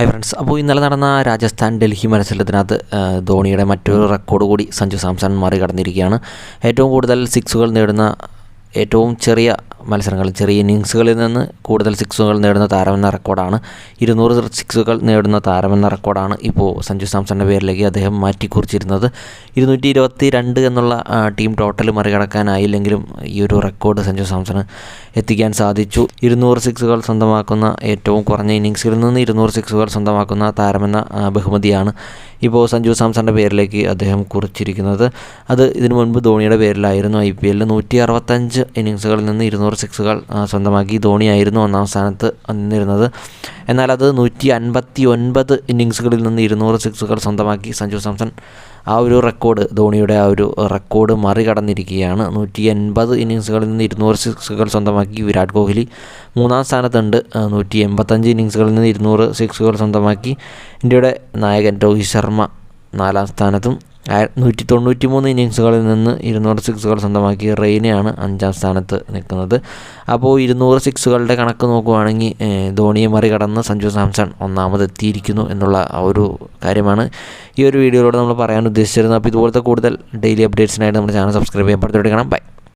Hi friends അപ്പോൾ ഇന്നലെ നടന്ന രാജസ്ഥാൻ ഡൽഹി മത്സരത്തിനകത്ത് ധോണിയുടെ മറ്റൊരു റെക്കോർഡ് കൂടി സഞ്ജു സാംസൺ മറികടന്നിരിക്കുകയാണ്. ഏറ്റവും കൂടുതൽ സിക്സുകൾ നേടുന്ന ഏറ്റവും ചെറിയ മത്സരങ്ങൾ ചെറിയ ഇന്നിങ്സുകളിൽ നിന്ന് കൂടുതൽ സിക്സുകൾ നേടുന്ന താരമെന്ന റെക്കോർഡാണ്. ഇരുന്നൂറ് സിക്സുകൾ നേടുന്ന താരമെന്ന റെക്കോർഡാണ് ഇപ്പോൾ സഞ്ജു സാംസണിന്റെ പേരിലേക്ക് അദ്ദേഹം മാറ്റിക്കുറിച്ചിരുന്നത്. ഇരുന്നൂറ്റി ഇരുപത്തി രണ്ട് എന്നുള്ള ടീം ടോട്ടൽ മറികടക്കാനായില്ലെങ്കിലും ഈ ഒരു റെക്കോർഡ് സഞ്ജു സാംസണ് എത്തിക്കാൻ സാധിച്ചു. ഇരുന്നൂറ് സിക്സുകൾ സ്വന്തമാക്കുന്ന ഏറ്റവും കുറഞ്ഞ ഇന്നിങ്സിൽ നിന്ന് ഇരുന്നൂറ് സിക്സുകൾ സ്വന്തമാക്കുന്ന താരമെന്ന ബഹുമതിയാണ് ഇപ്പോൾ സഞ്ജു സാംസണിന്റെ പേരിലേക്ക് അദ്ദേഹം കുറിച്ചിരിക്കുന്നത്. അത് ഇതിനു മുൻപ് ധോണിയുടെ പേരിലായിരുന്നു ഐ പി എല്ലിൽ നൂറ്റി അറുപത്തഞ്ച് ഇന്നിങ്സുകളിൽ നിന്ന് ഇരുന്നൂറ് സിക്സുകൾ ആ, സ്വന്തമാക്കി ധോണിയായിരുന്നു ഒന്നാം സ്ഥാനത്ത് നിന്നിരുന്നത്. എന്നാൽ അത് നൂറ്റി അൻപത്തി ഒൻപത് ഇന്നിങ്സുകളിൽ നിന്ന് ഇരുന്നൂറ് സിക്സുകൾ സ്വന്തമാക്കി സഞ്ജു സാംസൺ ആ ഒരു റെക്കോർഡ് ധോണിയുടെ ആ ഒരു റെക്കോർഡ് മറികടന്നിരിക്കുകയാണ്. നൂറ്റി എൺപത് ഇന്നിങ്സുകളിൽ നിന്ന് ഇരുന്നൂറ് സിക്സുകൾ സ്വന്തമാക്കി വിരാട് കോഹ്ലി മൂന്നാം സ്ഥാനത്തുണ്ട്. നൂറ്റി എൺപത്തഞ്ച് ഇന്നിങ്സുകളിൽ നിന്ന് ഇരുന്നൂറ് സിക്സുകൾ സ്വന്തമാക്കി ഇന്ത്യയുടെ നായകൻ രോഹിത് ശർമ്മ നാലാം സ്ഥാനത്തും നൂറ്റി തൊണ്ണൂറ്റി മൂന്ന് ഇന്നിങ്സുകളിൽ നിന്ന് ഇരുന്നൂറ് സിക്സുകൾ സ്വന്തമാക്കി റെയ്നയാണ് അഞ്ചാം സ്ഥാനത്ത് നിൽക്കുന്നത്. അപ്പോൾ ഇരുന്നൂറ് സിക്സുകളുടെ കണക്ക് നോക്കുകയാണെങ്കിൽ ധോണിയെ മറികടന്ന് സഞ്ജു സാംസൺ ഒന്നാമത് എത്തിയിരിക്കുന്നു എന്നുള്ള ആ ഒരു കാര്യമാണ് ഈ ഒരു വീഡിയോയിലൂടെ നമ്മൾ പറയാൻ ഉദ്ദേശിച്ചിരുന്നത്. അപ്പോൾ ഇതുപോലത്തെ കൂടുതൽ ഡെയിലി അപ്ഡേറ്റ്സിനായിട്ട് നമ്മുടെ ചാനൽ സബ്സ്ക്രൈബ് ചെയ്യാൻ പഠിച്ചു കൊടുക്കണം ബൈ